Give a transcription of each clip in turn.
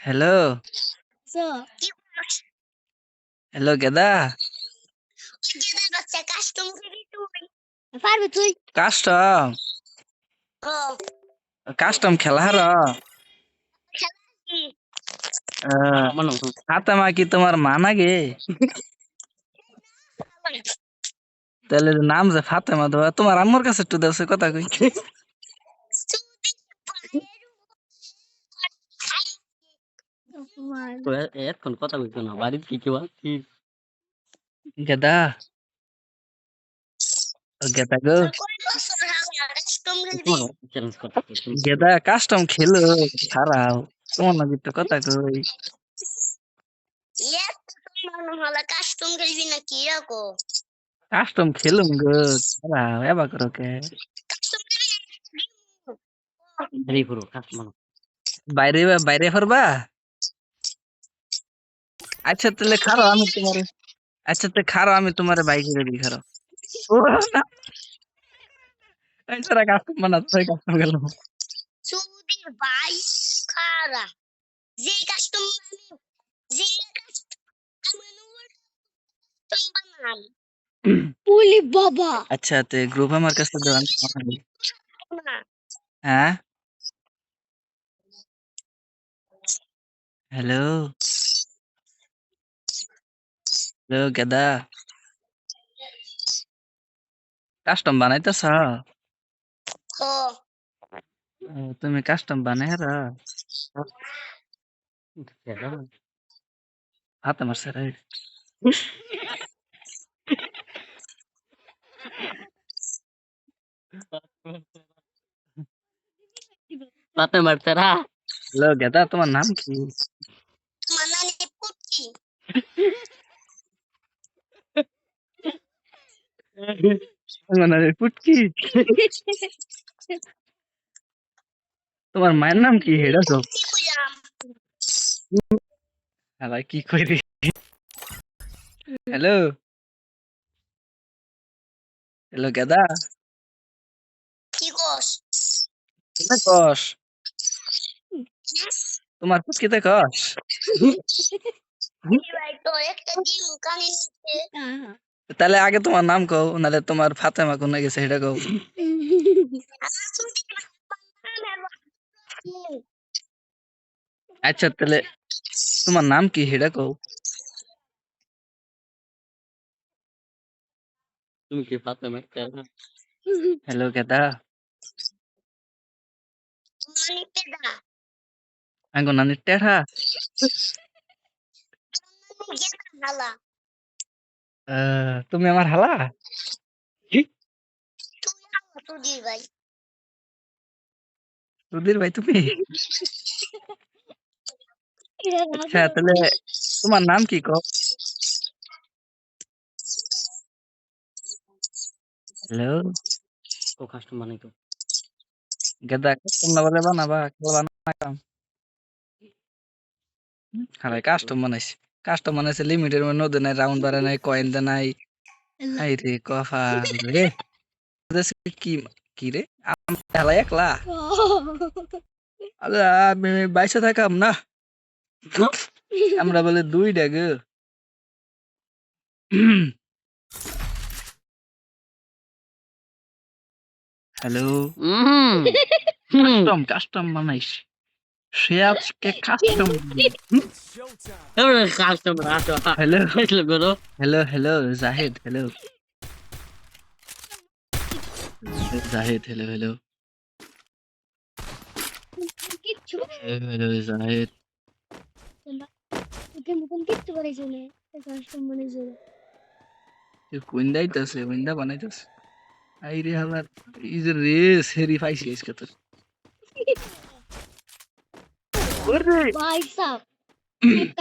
Hello hello গেদা বাচ্চা custom করবি তুই পারবি তুই কাস্টম কাস্টম খেলা হার কি হাতে মা কি তোমার মা নাগে তাহলে নাম যে ফাতেমা দেওয়া তোমার আম্মুর কাছে একটু দেওয়া কথা কই তো এতক্ষণ কথা বলছো না বাড়িতে কি কেউ আছে গেদা গেদা গো গেদা কাস্টম খেলো খারাপ তোমার নাকি একটু কথা কই কাস্টম খেলবি না কি রাখো কাস্টম খেলুম গো খারাপ এবার করো কে বাইরে বাইরে ফরবা আচ্ছা তাহলে খারো আমি তোমার আচ্ছা তো খারো আমি তোমার বাইক রেডি খারো। ও না এই সারা কাস্টম বানা তুই কাস্টম গেল। খারা যে কাস্টম যে পুলি বাবা। আচ্ছা তে গ্রুপ আমার কাছে দেওয়ান হ্যাঁ? হ্যালো? হ্যালো গেদা কাস্টম বানাইতেছ ও তুমি কাস্টম বানাই হারা হাতে মারছে রে পাতে মারতে রা হ্যালো গেদা তোমার নাম কি তোমার নানি পুটকি পুটকি। তোমার মায়ের নাম কি? হেডা সব কি বুঝাম আবার কি করি হ্যালো? হ্যালো গেদা? কি কোস? কোথায় কস? তোমার পুটকিতে কস? ভাই তো একটা ডিম কানে নিচ্ছে তাহলে আগে তোমার নাম কও নালে তোমার ফাতেমা কোনে গেছে সেটা কও। আমার সুদি আচ্ছা তাহলে তোমার নাম কি সেটা কও। তুমি কি পাতে মারতে রা হ্যালো গেদা মানে পেদা আঙ্গো নানি টেঠা গেদা হালা আহ, তুমি আমার হালা? আমার ভাই। সুধীর ভাই তুমি? আচ্ছা তাহলে তোমার নাম কি কও? হ্যালো? ও কাস্টমার নাই তো গেদা তোমরা বলে বানাবা কেউ বানাম হারাই কাস্টম বানাইছে। কাস্টম আছে লিমিটের মধ্যে নদী নাই রাউন্ড বাড়ে নাই কয়েন দে নাই। হাই রে কফা রে। কি কি রে? আমি একলা? আরে আমি বাইসে থাকাম না। আমরা বলে দুই ডাগে। হ্যালো। কাস্টম কাস্টম বানাইস সে আজকে কাস্টম আসো হ্যালো করো hello hello Jahid hello Jahid hello hello hello Jahid custom আইতাছে উইন্ডা বানাইতাছে। আই রে হালার ইজ রে সেরি পাইছি আজকে তোর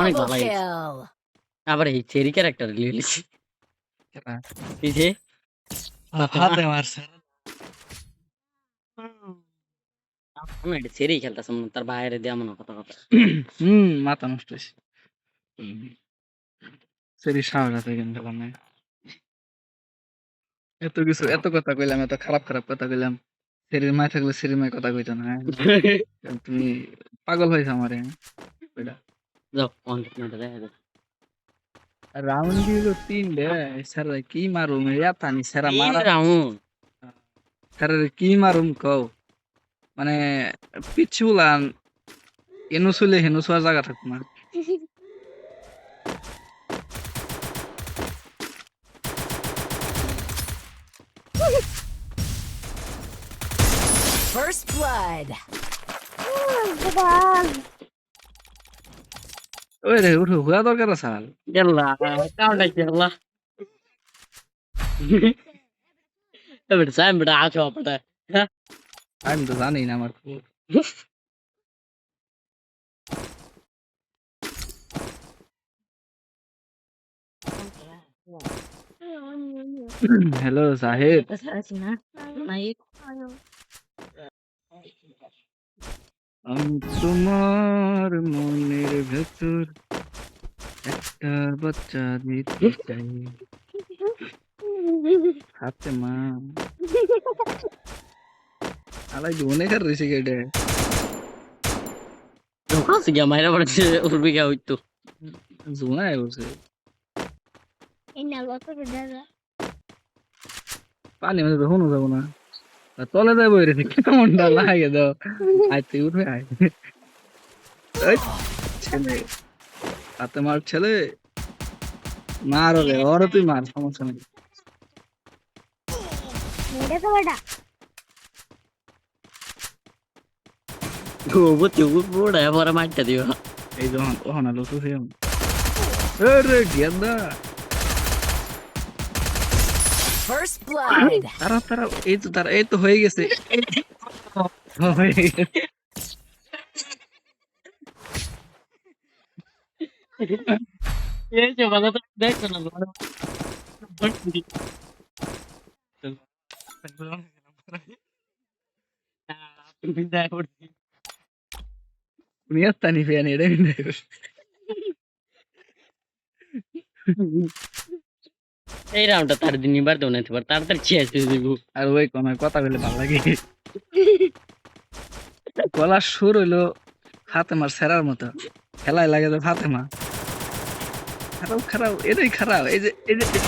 অনেক ভালো। আবার এই চেরি ক্যারেক্টার লিখেছি এই যে। হাতে মারছে আমি এটা চেরি খেলতেছে তার বাইরে দেওয়া মনে কথা কথা হুম মাথা নষ্ট হয়েছে। সেরি সাহস কিন্তু মানে এত কিছু এত কথা কইলাম এত খারাপ খারাপ কথা কইলাম। সেরির মায় থাকলে সেরির মায় কথা কইতো না হ্যাঁ? তুমি পাগল হয়েছে আমারে। যাও রাউন্ড দিল তিন রে স্যার কি মারুম? ইয়া তানি স্যার মারা রাউন্ড? স্যার কি মারুম কও? মানে পিছুলান এনু চলে হেনু চোৱাৰ জাগা থাকো না। First blood. ওই রে উঠো হুয়া দরকার আসাল গেল্লা কাউন্টাই গেল্লা এবার সাইম বেটা আছো আপটা আমি তো জানি না আমার খবর হ্যালো সাহেব আমি তোমার মনের ভেতর একটা বাচ্চা দিতে চাই। হাতে মা। আলাই ধোনে কার রয়েছে কেটে ধোকা সে গিয়া মাইরা পড়ছে উঠবে গিয়া হইতো জোনায় বসে পানি মধ্যে হনো যাব না। আর তলে যাব রে কেমনটা লাগে দাও আজ তুই উঠবে আয় এই, ছেলে। হাতে মার ছেলে? মার ওরে ওরে তুই মার সমস্যা নেই। গোবতি উপরে পরে মারটা দিও। এই যখন ওখানে লসু সিয়াম রে গেন্দা। First blood. তারা তারা এই তো তারা এই তো হয়ে গেছে এই তো হয়ে গেছে। এই যে বাবা তো দেখছ না তুমি দেখ এই রাউন্ডটা তার দিন নিবার দেও না এবার তাড়াতাড়ি শেষ করে দিব। আর ওই কোন কথা বলে ভালো লাগে। গলার সুর হইল ফাতেমার সেরার মতো। খেলায় লাগে তো ফাতেমা। খারাপ খারাপ এটাই খারাপ এই যে এই যে। এই.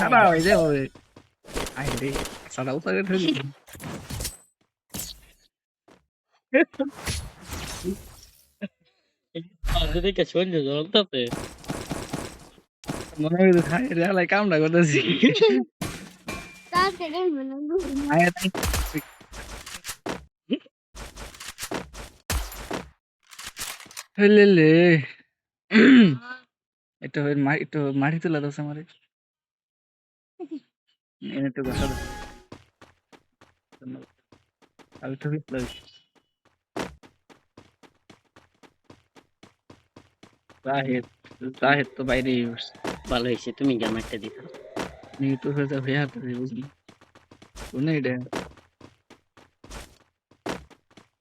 খারাপ এই যে ওই আই রে সাদা উতারে ঠেলি যদি কে শুন যে জ্বলতাছে মনে হয় খাই রে করতেছি। তাই হেলেলে এটা হয়ে দোষ আমারে। এনে দাও আমি তো বিপ্লব। জাহেদ জাহেদ তো বাইরেই বসছে ভালো হয়েছে তুমি গিয়ে মারটা দিও নিয়ে তো হয়ে যাবে হাতে বুঝলি। শুনে এটা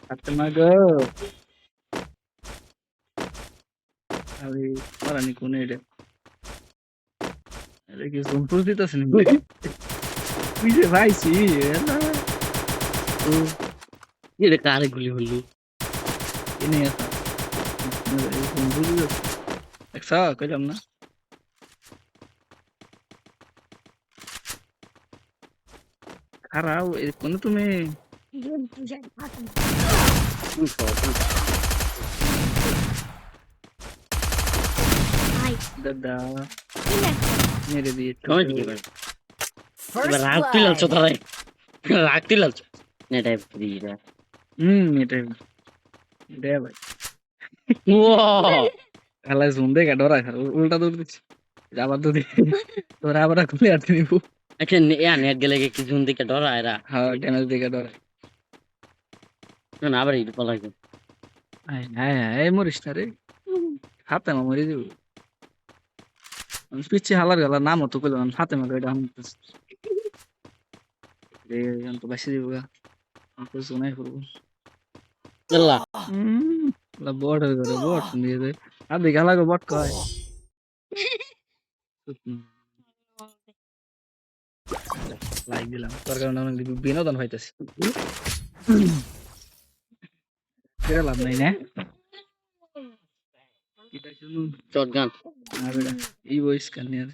হাতে মা গো। আমি পারানি কোনে এটা এটা কি সম্পূর্ণ দিতেছে না তুই যে ভাইছি ও এটা কারে গুলি হলো? এনে আসা সম্পূর্ণ দিতেছে। একশো কইলাম না এই কোন তুমি দাদা মেরে দিয়েছে কমে দিকে করে First এবার রাগ তুই লালছো blood. তারাই রাগ তুই লালছো এটা দিয়ে দে হুম এটাই দে ভাই ও খেলায় জুম দেখে ডরাই উল্টা দৌড় দিচ্ছি। আবার দৌড়ি তোরা আবার খুলে আর নিবো। আচ্ছা ইয়া নেট গেলে কি জুন দিকে ডরা এরা? হ্যাঁ ড্যামেজ দেখে ডরাই না আবার এটা পলাই হ্যাঁ হ্যাঁ এই মরিস না রে। হাতে মা মরে দিব পিছিয়ে হালার গেলার নাম তো কইলাম হাতে মা এটা আমি রে তো বাসি দিব গা। আমি তো শোনাই করব। আল্লাহ বট হয়ে গেল বট দিয়ে দে আর দেখা লাগো বট কয় লাইক দিলাম তোর কারণে অনেক বিনোদন হইতেছে সেটা লাভ নাই না এটা শুনুন শটগান না বেটা এই বয়স কান নিয়ে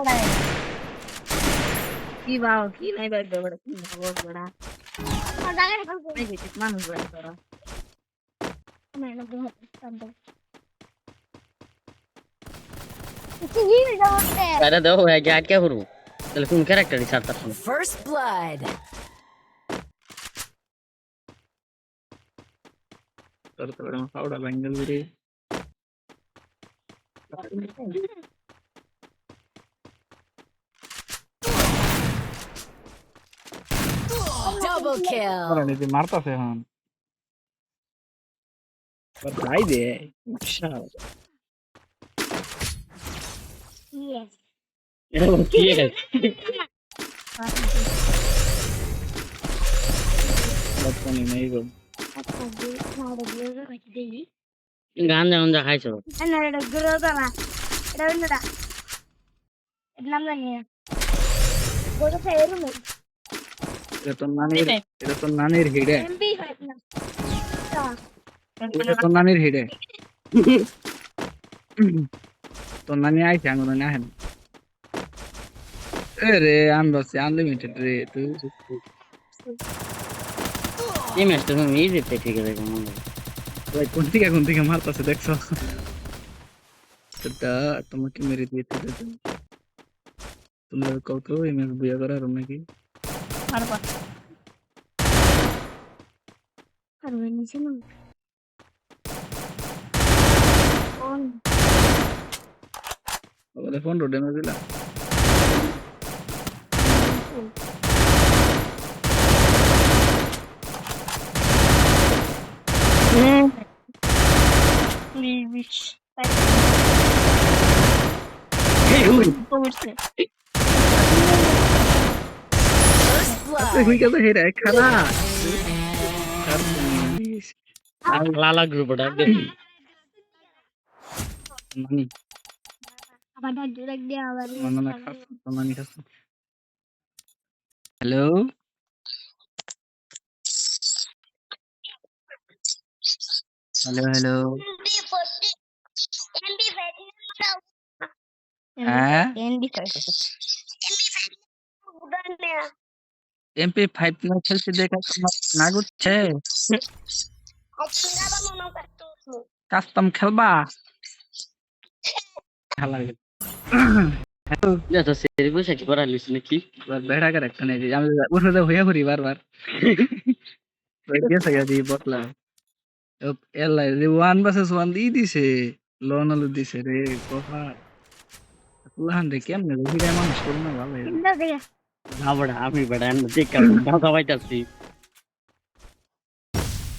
কি বাও কি নাই বাই বড় কি বাবা বড় আমার জায়গায় ঢুকবো। নাই গেছিস মানুষ বড় তোরা আমার না বহুত শান্ত। কিছু জিনিস যাচ্ছে। আরে দাও আগে আটকে করব তাহলে কোন ক্যারেক্টারই ছাড়তাম না First blood. তোর তো আমার পাউডার ব্যাঙ্গেল করে Double kill. তোরা নিজে মারতাছে এখন ভাই দে বিশাল Yes. এটা কি বর্তমানে নেই গো আচ্ছা, দিয়ে- না, ওটা দিয়ে দাও, এটা দিই। গান যেমন যা খাইছো না, না, এটা দাও না। এটা অন্যটা। এটার নাম জানি না। বলেছে এরকমই। এটা তোর নানির এটা তোর নানির হিডে। MP5 না। তা, এটা তোর নানির হিডে। তোর নানি আইছে আঙ্গুর নানি আহেন এ রে আনবাসে আনলিমিটেড রে তুই এই ম্যাচটা তুমি ইজিতে ঠিক আছে কেমন ভাই কোন থেকে কোন থেকে মারতাছে দেখছ? এটা তোমাকে মেরে দিয়েছে। তোমরা কত এই ম্যাচ বিয়ে করার নাকি? আর ওই নিচে না। কোন? ওদের পনেরো ড্যামেজ দিলা Please. পড়ছে First blood. হই গেছে হেরা খারা লালা আবার ডাক দিয়ে আবার খাস খাস হ্যালো হ্যালো হ্যালো হ্যাঁ এনবি5 এমপি ফাইভ না খেলতে দেখা না গুচ্ছে কাস্টম খেলবা খেলা এটা তো সেরি বসে কি করা লিস নাকি বেড়া করে একটা নেই আমি উঠে তো হইয়া ঘুরি বারবার গেছে গেছি বটলা এলাই যে ওয়ান বাসেস ওয়ান দিয়ে দিছে লোন আলু দিছে রে কথা তুলাহান রে কেমনে ভিড়ে মানুষ করুন না ভালো না বড় আমি বড় দেখ ঢাকা পাইতাছি